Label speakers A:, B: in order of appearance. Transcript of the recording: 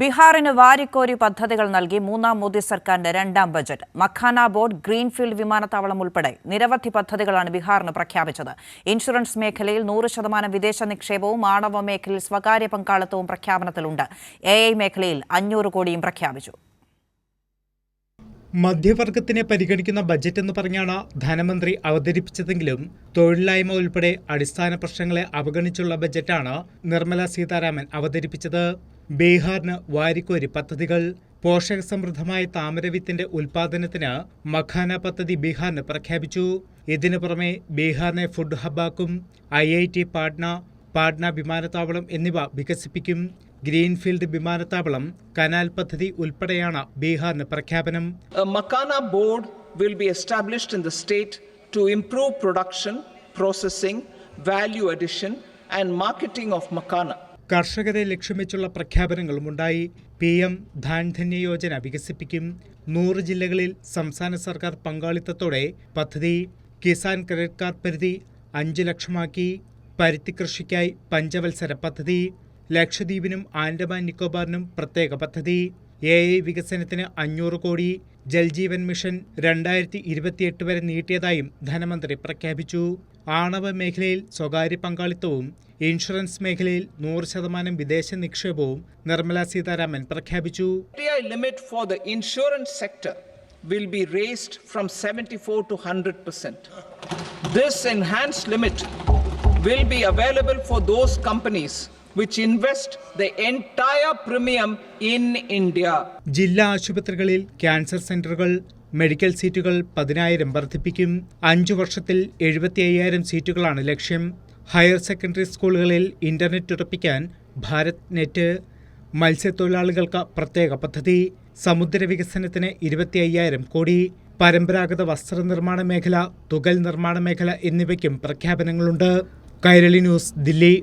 A: ബീഹാറിന് വാരിക്കോരി പദ്ധതികൾ നൽകി മൂന്നാം മോദി സർക്കാരിന്റെ രണ്ടാം ബജറ്റ്. മഖാന ബോർഡ് ഗ്രീൻഫീൽഡ് വിമാനത്താവളം ഉൾപ്പെടെ നിരവധി പദ്ധതികളാണ് ബീഹാറിന് പ്രഖ്യാപിച്ചത്. ഇൻഷുറൻസ് മേഖലയിൽ നൂറ് ശതമാനം വിദേശ നിക്ഷേപവും ആണവ മേഖലയിൽ സ്വകാര്യ പങ്കാളിത്തവും പ്രഖ്യാപനത്തിലുണ്ട്. എ ഐ മേഖലയിൽ അഞ്ഞൂറ് കോടിയും പ്രഖ്യാപിച്ചു.
B: മധ്യവർഗത്തിനെ പരിഗണിക്കുന്ന ബജറ്റ് എന്ന് പറഞ്ഞാണ് ധനമന്ത്രി അവതരിപ്പിച്ചതെങ്കിലും തൊഴിലില്ലായ്മ ഉൾപ്പെടെ അടിസ്ഥാന പ്രശ്നങ്ങളെ അവഗണിച്ചുള്ള ബജറ്റാണ് നിർമ്മല സീതാരാമൻ അവതരിപ്പിച്ചത്. ബീഹാറിന് വാരിക്കോരി പദ്ധതികൾ പോഷക സമൃദ്ധമായ താമരവിത്തിന്റെ ഉൽപാദനത്തിന് മഖാന പദ്ധതി ബീഹാറിന് പ്രഖ്യാപിച്ചു. ഇതിനു പുറമെ ബീഹാറിനെ food ഹബ്ബാക്കും I I T Patna Patna വിമാനത്താവളം എന്നിവ വികസിപ്പിക്കും. ഗ്രീൻഫീൽഡ് വിമാനത്താവളം കനാൽ പദ്ധതി ഉൾപ്പെടെയാണ് ബീഹാറിന് പ്രഖ്യാപനം.
C: Makhana board will be established in the state to improve production processing value addition and marketing of Makana.
B: കർഷകരെ ലക്ഷ്യം വെച്ചുള്ള പ്രഖ്യാപനങ്ങളുമുണ്ടായി. പി എം ധാൻധന്യ യോജന വികസിപ്പിക്കും. നൂറ് ജില്ലകളിൽ സംസ്ഥാന സർക്കാർ പങ്കാളിത്തത്തോടെ പദ്ധതി കിസാൻ ക്രെഡിറ്റ് കാർഡ് പരിധി അഞ്ച് ലക്ഷമാക്കി. പരുത്തി കൃഷിക്കായി പഞ്ചവത്സര പദ്ധതി. ലക്ഷദ്വീപിനും ആൻഡമാൻ നിക്കോബാറിനും പ്രത്യേക പദ്ധതി. എ ഐ വികസനത്തിന് അഞ്ഞൂറ് കോടി. ജൽജീവൻ മിഷൻ രണ്ടായിരത്തി ഇരുപത്തിയെട്ട് വരെ നീട്ടിയതായും ധനമന്ത്രി പ്രഖ്യാപിച്ചു. ആണവ മേഖലയിൽ സ്വകാര്യ പങ്കാളിത്തവും ഇൻഷുറൻസ് മേഖലയിൽ നൂറ് ശതമാനം വിദേശ നിക്ഷേപവും നിർമ്മല സീതാരാമൻ പ്രഖ്യാപിച്ചു
C: limit for the insurance sector will be raised from 74 to 100 percent. This enhanced limit will be available for those companies which invest the entire premium in India.
B: ജില്ലാ ആശുപത്രികളിൽ ക്യാൻസർ സെന്ററുകൾ മെഡിക്കൽ സീറ്റുകൾ പതിനായിരം വർദ്ധിപ്പിക്കും. അഞ്ചു വർഷത്തിൽ എഴുപത്തി അയ്യായിരം സീറ്റുകളാണ് ലക്ഷ്യം. ഹയർ സെക്കൻഡറി സ്കൂളുകളിൽ ഇന്റർനെറ്റ് ഉറപ്പിക്കാൻ ഭാരത് നെറ്റ്. മത്സ്യത്തൊഴിലാളികൾക്ക് പ്രത്യേക പദ്ധതി. സമുദ്ര വികസനത്തിന് ഇരുപത്തി അയ്യായിരം കോടി. പരമ്പരാഗത വസ്ത്രനിർമ്മാണ മേഖല തുകൽ നിർമ്മാണ മേഖല എന്നിവയ്ക്കും പ്രഖ്യാപനങ്ങളുണ്ട്. കൈരളി ന്യൂസ് ദില്ലി.